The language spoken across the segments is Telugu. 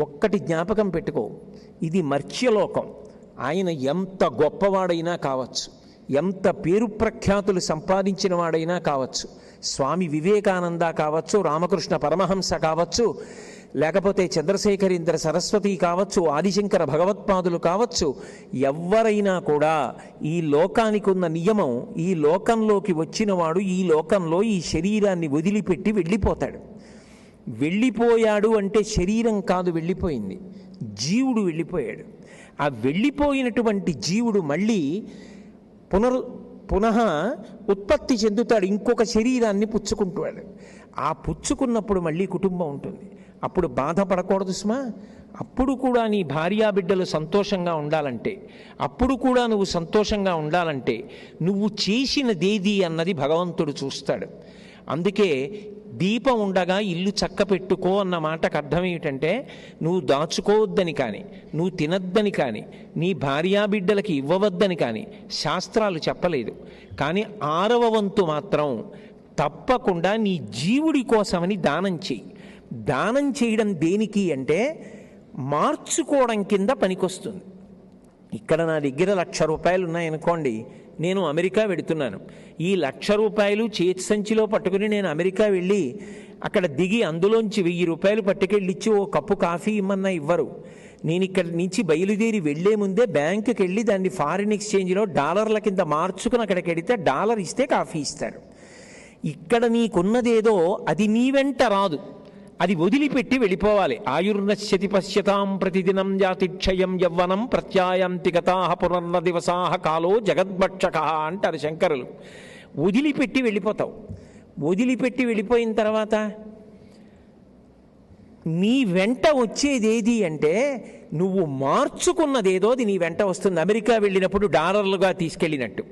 ఒక్కటి జ్ఞాపకం పెట్టుకో. ఇది మర్త్యలోకం. ఆయన ఎంత గొప్పవాడైనా కావచ్చు. ఎంత పేరు ప్రఖ్యాతులు సంపాదించిన వాడైనా కావచ్చు. స్వామి వివేకానంద కావచ్చు రామకృష్ణ పరమహంస కావచ్చు లేకపోతే చంద్రశేఖరేంద్ర సరస్వతి కావచ్చు ఆదిశంకర భగవత్పాదులు కావచ్చు. ఎవరైనా కూడా ఈ లోకానికి ఉన్న నియమం ఈ లోకంలోకి వచ్చినవాడు ఈ లోకంలో ఈ శరీరాన్ని వదిలిపెట్టి వెళ్ళిపోతాడు. వెళ్ళిపోయాడు అంటే శరీరం కాదు వెళ్ళిపోయింది. జీవుడు వెళ్ళిపోయాడు. ఆ వెళ్ళిపోయినటువంటి జీవుడు మళ్ళీ పునరు పునః ఉత్పత్తి చెందుతాడు ఇంకొక శరీరాన్ని పుచ్చుకుంటాడు. ఆ పుచ్చుకున్నప్పుడు మళ్ళీ కుటుంబం ఉంటుంది. అప్పుడు బాధపడకూడదు సుమా. అప్పుడు కూడా నీ భార్యాబిడ్డలు సంతోషంగా ఉండాలంటే అప్పుడు కూడా నువ్వు సంతోషంగా ఉండాలంటే నువ్వు చేసినదేది అన్నది భగవంతుడు చూస్తాడు. అందుకే దీపం ఉండగా ఇల్లు చక్క పెట్టుకో అన్న మాటకు అర్థం ఏమిటంటే నువ్వు దాచుకోవద్దని కానీ నువ్వు తినద్దని కానీ నీ భార్యాబిడ్డలకి ఇవ్వవద్దని కానీ శాస్త్రాలు చెప్పలేదు. కానీ ఆరవ వంతు మాత్రం తప్పకుండా నీ జీవుడి కోసమని దానం చెయ్యి దానం చేయడం దేనికి అంటే మార్చుకోవడం కింద పనికొస్తుంది. ఇక్కడ నా దగ్గర లక్ష రూపాయలు ఉన్నాయనుకోండి నేను అమెరికా వెడుతున్నాను. ఈ లక్ష రూపాయలు చేతి సంచిలో పట్టుకుని నేను అమెరికా వెళ్ళి అక్కడ దిగి అందులోంచి వెయ్యి రూపాయలు పట్టుకెళ్ళి ఇచ్చి ఓ కప్పు కాఫీ ఇమ్మన్నా ఇవ్వరు. నేను ఇక్కడ నుంచి బయలుదేరి వెళ్ళే ముందే బ్యాంకుకి వెళ్ళి దాన్ని ఫారిన్ ఎక్స్చేంజ్లో డాలర్ల కింద మార్చుకుని అక్కడికి వెడితే డాలర్ ఇస్తే కాఫీ ఇస్తారు ఇక్కడ నీకున్నదేదో అది నీ వెంట రాదు. అది వదిలిపెట్టి వెళ్ళిపోవాలి. ఆయుర్నశ్యతి పశ్యతాం ప్రతిదినం జాతిక్షయం యవ్వనం ప్రత్యాయంతి గతా పునర్న దివసాహ కాలో జగద్భక్షక అంటారు శంకరులు. వదిలిపెట్టి వెళ్ళిపోతావు. వదిలిపెట్టి వెళ్ళిపోయిన తర్వాత నీ వెంట వచ్చేదేది అంటే నువ్వు మార్చుకున్నదేదో అది నీ వెంట వస్తుంది. అమెరికా వెళ్ళినప్పుడు డాలర్లుగా తీసుకెళ్ళినట్టు.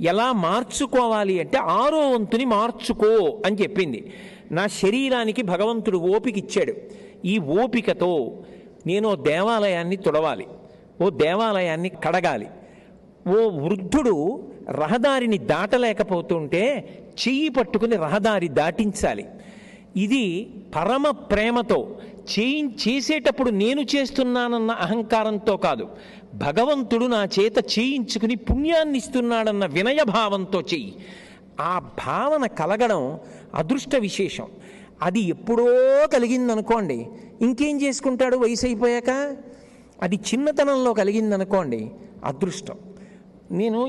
ఎలా మార్చుకోవాలి అంటే ఆరో వంతుని మార్చుకో అని చెప్పింది. నా శరీరానికి భగవంతుడు ఓపిక ఇచ్చాడు ఈ ఓపికతో నేను ఓ దేవాలయాన్ని తుడవాలి. ఓ దేవాలయాన్ని కడగాలి. ఓ వృద్ధుడు రహదారిని దాటలేకపోతుంటే చెయ్యి పట్టుకుని రహదారి దాటించాలి. ఇది పరమ ప్రేమతో చేయి చేసేటప్పుడు నేను చేస్తున్నానన్న అహంకారంతో కాదు. భగవంతుడు నా చేత చేయించుకుని పుణ్యాన్ని ఇస్తున్నాడన్న వినయభావంతో చెయ్యి. ఆ భావన కలగడం అదృష్ట విశేషం. అది ఎప్పుడో కలిగిందనుకోండి ఇంకేం చేసుకుంటాడు వయసు అయిపోయాక? అది చిన్నతనంలో కలిగిందనుకోండి అదృష్టం. నేను